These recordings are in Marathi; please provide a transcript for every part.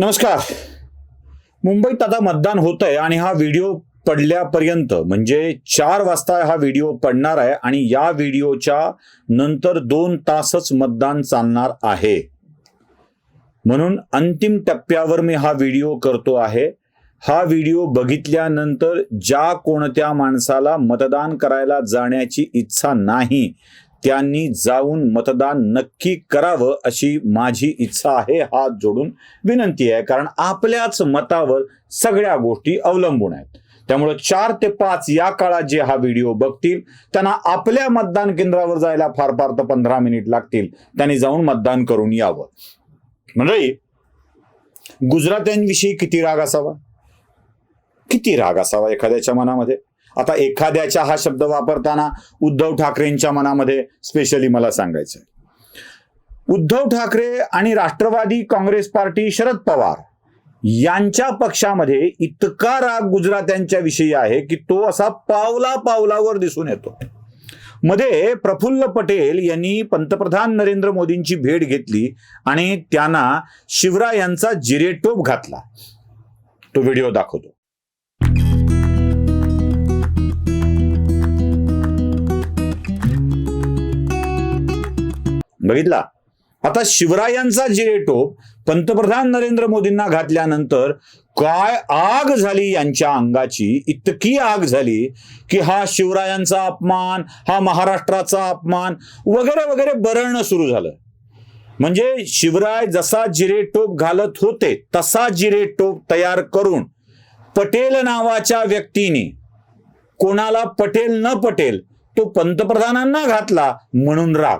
नमस्कार. मुंबईत आता मतदान होत आहे आणि हा व्हिडिओ पडल्यापर्यंत म्हणजे चार वाजता हा व्हिडिओ पडणार आहे आणि या व्हिडिओच्या नंतर दोन तासच मतदान चालणार आहे. म्हणून अंतिम टप्प्यावर मी हा व्हिडिओ करतो आहे. हा व्हिडिओ बघितल्यानंतर ज्या कोणत्या माणसाला मतदान करायला जाण्याची इच्छा नाही त्यांनी जाऊन मतदान नक्की करावं अशी माझी इच्छा आहे हात जोडून विनंती आहे. कारण आपल्याच मतावर सगळ्या गोष्टी अवलंबून आहेत. त्यामुळे चार ते पाच या काळात जे हा व्हिडिओ बघतील त्यांना आपल्या मतदान केंद्रावर जायला फार फार तर पंधरा मिनिट लागतील. त्यांनी जाऊन मतदान करून यावं. मंडळी गुजरात्यांविषयी किती राग असावा? किती राग असावा एखाद्याच्या मनामध्ये? आता एखाद्याच्या हा शब्द वापरताना उद्धव ठाकरेंच्या मनामध्ये स्पेशली मला सांगायचं आहे. उद्धव ठाकरे आणि राष्ट्रवादी काँग्रेस पार्टी शरद पवार यांच्या पक्षामध्ये इतका राग गुजरात्यांच्या विषयी आहे की तो असा पावला पावलावर दिसून येतो. मध्ये प्रफुल्ल पटेल यांनी पंतप्रधान नरेंद्र मोदींची भेट घेतली आणि त्यांना शिवरायांचा जिरेटोप घातला. तो व्हिडिओ दाखवतो. बघितला? आता शिवरायांचा जिरेटोप पंतप्रधान नरेंद्र मोदींना घातल्यानंतर काय आग झाली यांच्या अंगाची? इतकी आग झाली की हा शिवरायांचा अपमान हा महाराष्ट्राचा अपमान वगैरे वगैरे बरळणं सुरू झालं. म्हणजे शिवराय जसा जिरेटोप घालत होते तसा जिरेटोप तयार करून पटेल नावाच्या व्यक्तीने कोणाला पटेल न पटेल तो पंतप्रधानांना घातला म्हणून राग.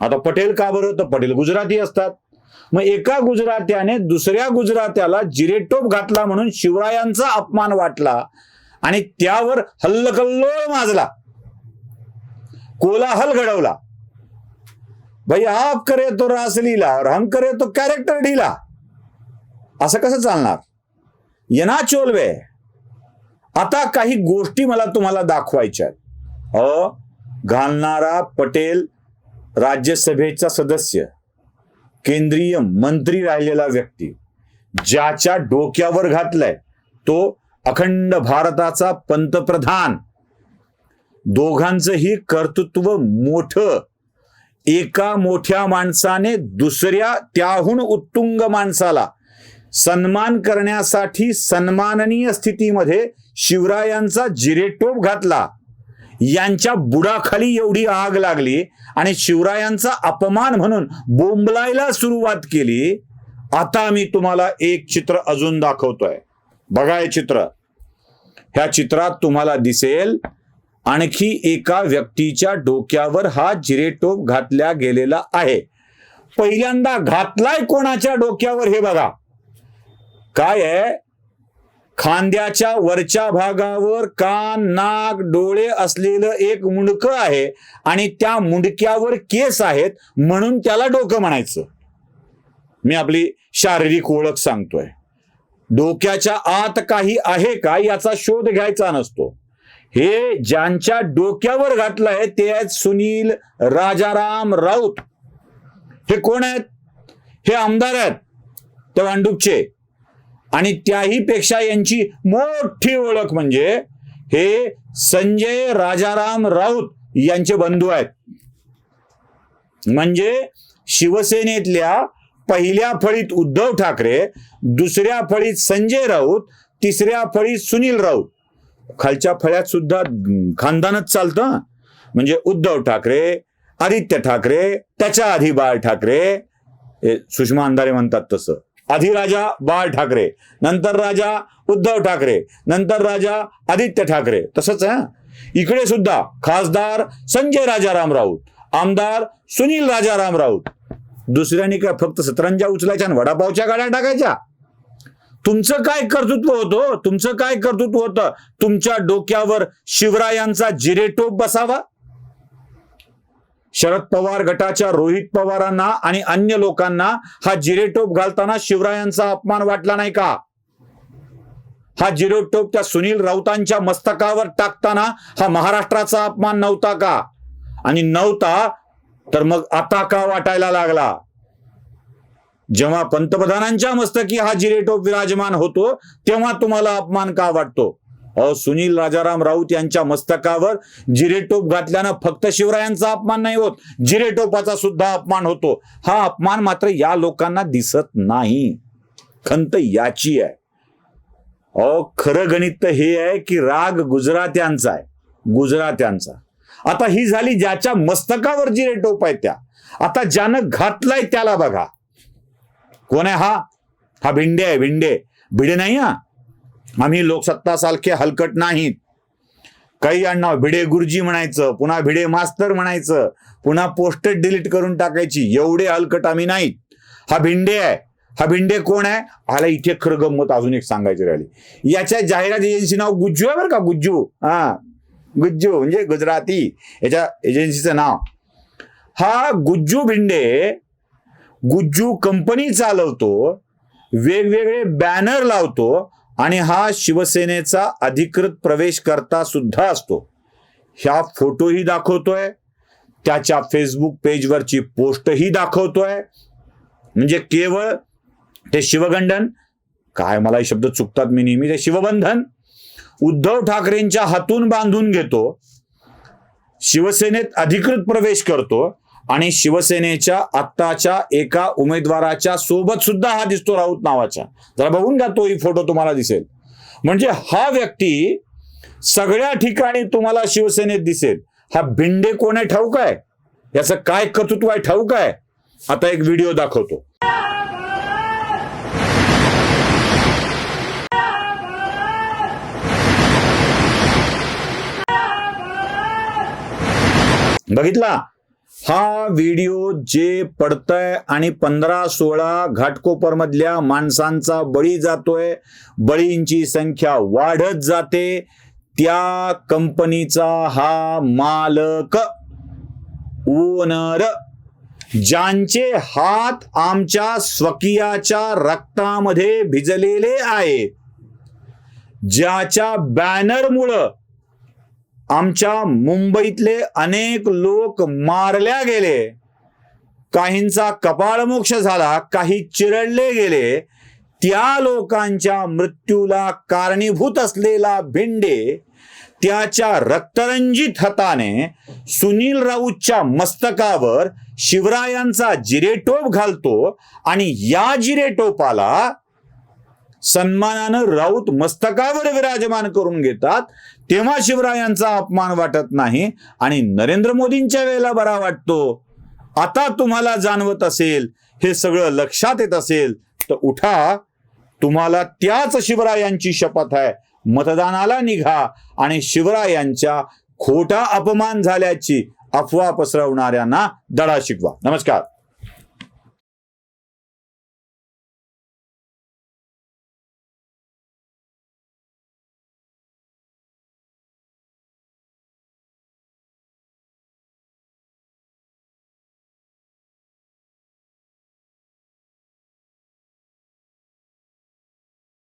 आता पटेल का बरं? तर पटेल गुजराती असतात. मग एका गुजरात्याने दुसऱ्या गुजरात्याला जिरेटोप घातला म्हणून शिवरायांचा अपमान वाटला आणि त्यावर हल्लकल्लोळ माजला. कोलाहल घडवला. भाई आप करे तो रासलीला और हम करे तो कॅरेक्टर ढिला. असं कसं चालणार? येना चोलवे आता काही गोष्टी मला तुम्हाला दाखवायच्या आहेत. अ घालणारा पटेल राज्यसभेचा सदस्य केंद्रीय मंत्री राहिलेला व्यक्ती ज्याच्या डोक्यावर घातलाय तो अखंड भारताचा पंतप्रधान. दोघांचंही कर्तृत्व मोठं. एका मोठ्या माणसाने दुसऱ्या त्याहून उत्तुंग माणसाला सन्मान करण्यासाठी सन्माननीय स्थितीमध्ये शिवरायांचा जिरेटोप घातला. यांच्या बुडाखाली एवढी आग लागली आणि शिवरायांचा अपमान म्हणून बोंबलायला सुरुवात केली. आता मी तुम्हाला एक चित्र अजून दाखवतोय. बघा हे चित्र. ह्या चित्रात तुम्हाला दिसेल आणखी एका व्यक्तीच्या डोक्यावर हा जिरेटोप घातल्या गेलेला आहे. पहिल्यांदा घातलाय कोणाच्या डोक्यावर हे बघा. काय आहे? खांद्याच्या वरच्या भागावर कान नाक डोळे असलेलं एक मुंडकं आहे आणि त्या मुंडक्यावर केस आहेत म्हणून त्याला डोकं म्हणायचं. मी आपली शारीरिक ओळख सांगतोय. डोक्याच्या आत काही आहे का याचा शोध घ्यायचा नसतो. हे ज्यांच्या डोक्यावर घातलंय ते आहेत सुनील राजाराम राऊत. हे कोण आहेत? हे आमदार आहेत. त्या वांडूपचे. आणि त्याही पेक्षा यांची मोठी ओळख म्हणजे हे संजय राजाराम राऊत यांचे बंधू आहेत. म्हणजे शिवसेनेतल्या पहिल्या फळीत उद्धव ठाकरे दुसऱ्या फळीत संजय राऊत तिसऱ्या फळीत सुनील राऊत. खालच्या फळ्यात सुद्धा खानदानच चालतं. म्हणजे उद्धव ठाकरे आदित्य ठाकरे त्याच्या आधी बाळ ठाकरे सुषमा अंधारे म्हणतात तसं. आधी राजा बाळ ठाकरे नंतर राजा उद्धव ठाकरे नंतर राजा आदित्य ठाकरे. तसंच आहे इकडे सुद्धा खासदार संजय राजाराम राऊत आमदार सुनील राजाराम राऊत. दुसऱ्याने काय फक्त सतरंजा उचलायच्या आणि वडापावच्या गाड्या टाकायच्या? तुमचं काय कर्तृत्व होतं? तुमचं काय कर्तृत्व होतं? तुमच्या डोक्यावर शिवरायांचा जिरेटोप बसावा? शरद पवार गटाच्या रोहित पवारांना आणि अन्य लोकांना हा जिरेटोप घालताना शिवरायांचा अपमान वाटला नाही का? हा जिरेटोप त्या सुनील राऊतांच्या मस्तकावर टाकताना हा महाराष्ट्राचा अपमान नव्हता का? आणि नव्हता तर मग आता का वाटायला लागला? जेव्हा पंतप्रधानांच्या मस्तकी हा जिरेटोप विराजमान होतो तेव्हा तुम्हाला अपमान का वाटतो? सुनील राजाराम राऊत यांच्या मस्तकावर जिरेटोप घातल्यानं फक्त शिवरायांचा अपमान नाही होत. जिरेटोपाचा सुद्धा अपमान होतो. हा अपमान मात्र या लोकांना दिसत नाही. खंत याची आहे. अहो खरं गणित हे आहे की राग गुजरात्यांचा आहे. गुजरात्यांचा आता ही झाली ज्याच्या मस्तकावर जिरेटोप आहे त्या. आता ज्यानं घातलाय त्याला बघा. कोण आहे हा? हा भिंडे आहे भिंडे. भिडे नाही हा? आम्ही लोकसत्ता सारखे हलकट नाहीत. काही आडनाव भिडे गुरुजी म्हणायचं पुन्हा भिडे मास्तर म्हणायचं पुन्हा पोस्टर डिलीट करून टाकायची एवढे हलकट आम्ही नाहीत. हा भिंडे आहे. हा भिंडे कोण आहे? आला इथे खरं गंमत अजून एक सांगायची राहिली. याच्या जाहिरात एजन्सी नाव गुज्जू आहे बरं का गुज्जू? हा. गुज्जू म्हणजे गुजराती. याच्या एजन्सीचं नाव. हा गुज्जू भिंडे गुज्जू कंपनी चालवतो वेगवेगळे बॅनर लावतो आणि हा शिवसेनेचा अधिकृत प्रवेश करता सुद्धा असतो. ह्या फोटोही दाखवतोय. त्याच्या फेसबुक पेजवरची पोस्टही दाखवतोय. म्हणजे केवळ ते शिवगंडन काय मला हे शब्द चुकतात मी नेहमी ते शिवबंधन उद्धव ठाकरेंच्या हातून बांधून घेतो शिवसेनेत अधिकृत प्रवेश करतो आणि शिवसेनेच्या आत्ताच्या एका उमेदवाराच्या सोबत सुद्धा हा दिसतो राऊत नावाचा. जरा बघून घ्या तोही फोटो तुम्हाला दिसेल. म्हणजे हा व्यक्ती सगळ्या ठिकाणी तुम्हाला शिवसेनेत दिसेल. हा भिंडे कोण आहे ठाऊक आहे? याचं काय कर्तृत्व आहे ठाऊक आहे? आता एक व्हिडिओ दाखवतो. बघितला? हा व्हिडिओ जे पडतंय आणि पंधरा सोळा घाटकोपर मधल्या माणसांचा बळी जातोय बळींची संख्या वाढत जाते त्या कंपनीचा हा मालक ओनर ज्यांचे हात आमच्या स्वकीयाच्या रक्तामध्ये भिजलेले आहे ज्याच्या बॅनरमुळं आमच्या मुंबईतले अनेक लोक मारल्या गेले. काहींचा कपाळमोक्ष झाला काही चिरडले गेले. त्या लोकांच्या मृत्यूला कारणीभूत असलेला भिंडे त्याच्या रक्तरंजित हाताने सुनील राऊतच्या मस्तकावर शिवरायांचा जिरेटोप घालतो आणि या जिरेटोपाला सन्मानानं राऊत मस्तकावर विराजमान करून घेतात. तेव्हा शिवरायांचा अपमान वाटत नाही आणि नरेंद्र मोदींच्या वेळेला बरा वाटतो. आता तुम्हाला जाणवत असेल हे सगळं लक्षात येत असेल तर उठा. तुम्हाला त्याच शिवरायांची शपथ आहे. मतदानाला निघा आणि शिवरायांच्या खोटा अपमान झाल्याची अफवा पसरवणाऱ्यांना दडा शिकवा. नमस्कार.